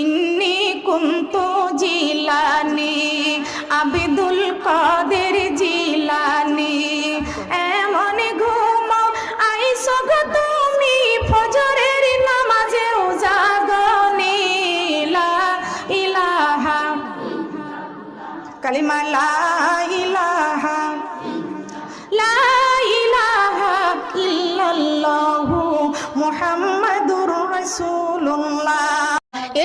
ইন্নি কুন্তু জিলানি, আবিদুল কাদের জিলানি। এমন ঘুম, আইসো তুমি ফজরের নামাজে উজাগনি। লা ইলাহা কালিমা, লা ইলাহা লা ইলাহা ইল্লাল্লাহু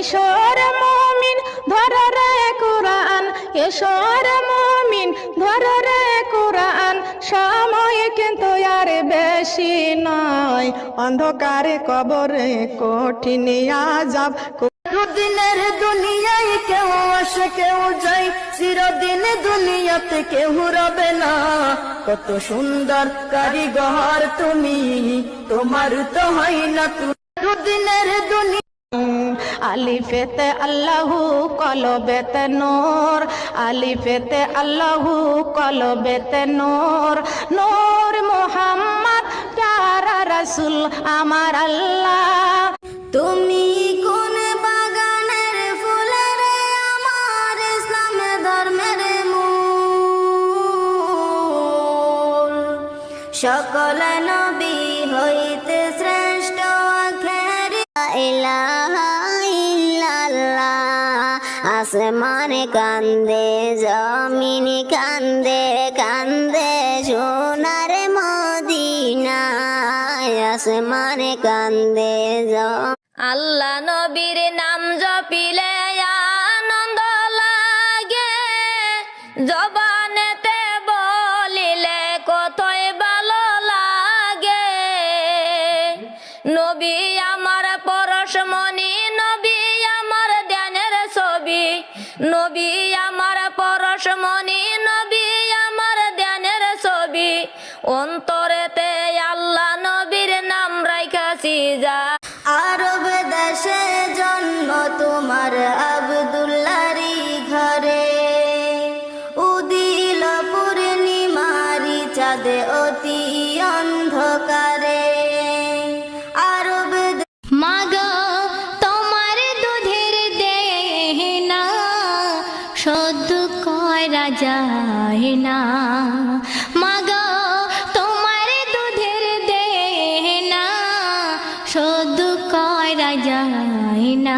এসর মুমিন ধর রে কোরআন। মুমিন ধর রে কোরআন। সময় কিন্তু আর বেশি নয়। অন্ধকারে কবরে কঠিন আজাব দিনের দুনিয়ায় কেউ আসে, কেউ যায়। চিরদিন দুনিয়াতে কেউ রবে না। কত সুন্দর কারিগর তুমি, তোমার তো হয় না দুনিয়া আলিফেতে আল্লাহু কলবেতে নূর, আলিফেতে আল্লাহু কলবেতে নূর। নূর মোহাম্মদ, প্যারা রাসূল, আমার আল্লাহ। তুমি কোন বাগানের ফুলের, আমার ইসলাম ধর্মের সকল নবী হইতে শ্রেষ্ঠ আখের। ইলাহা আসমানে কান্দে, জমিন কান্দে কান্দে সোনার মদিনায় আসমানে কান্দে জ আল্লাহ নবীর নাম জপিলে আনন্দ লাগে, জবানেতে বলিলে কতই ভালো লাগে। নবী আমার পরশমণি পরশমণি নবী আমার ধ্যানের ছবি। অন্তরেতে আল্লাহ নবীর নাম রাইখাছি যা। আরব দেশে জন্ম তোমার আবদুল্লারি ঘরে। উদিল পূর্ণিমারি চাঁদে অতি করা যায় না। মাগো, তোমার দুধের দেনা সদ্য করা যায় না।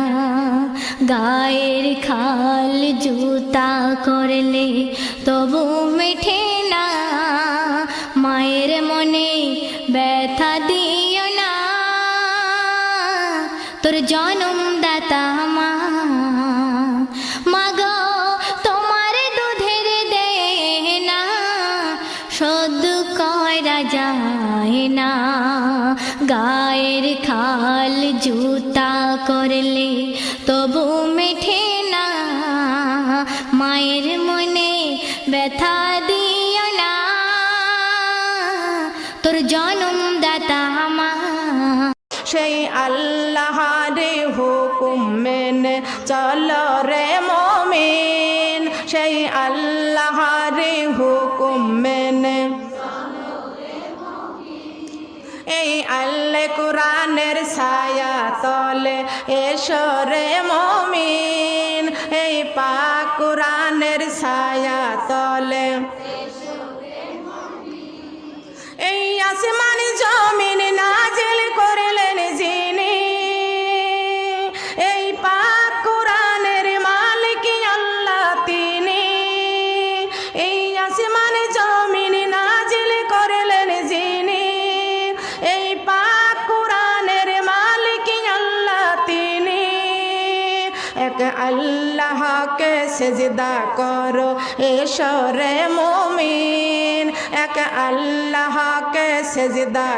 গায়ের খাল জুতা করলে তবু মেঠে না। মায়ের মনে ব্যথা দিও না। তোর জনম গায়ের খাল জুতা করলে তবু মেঠে না। মায়ের মনে ব্যথা দিও না। তোর জনম দাতা মা। সেই আল্লাহরে হুকুম মেনে চল রে মমিন। সেই আল্লাহরে হুকুম তলে এসো রে মমিন এই পাকুরানের ছায়া তলে। আল্লাহকে সেজদা করো এসরে মমিন। এক আল্লাহকে সেজদা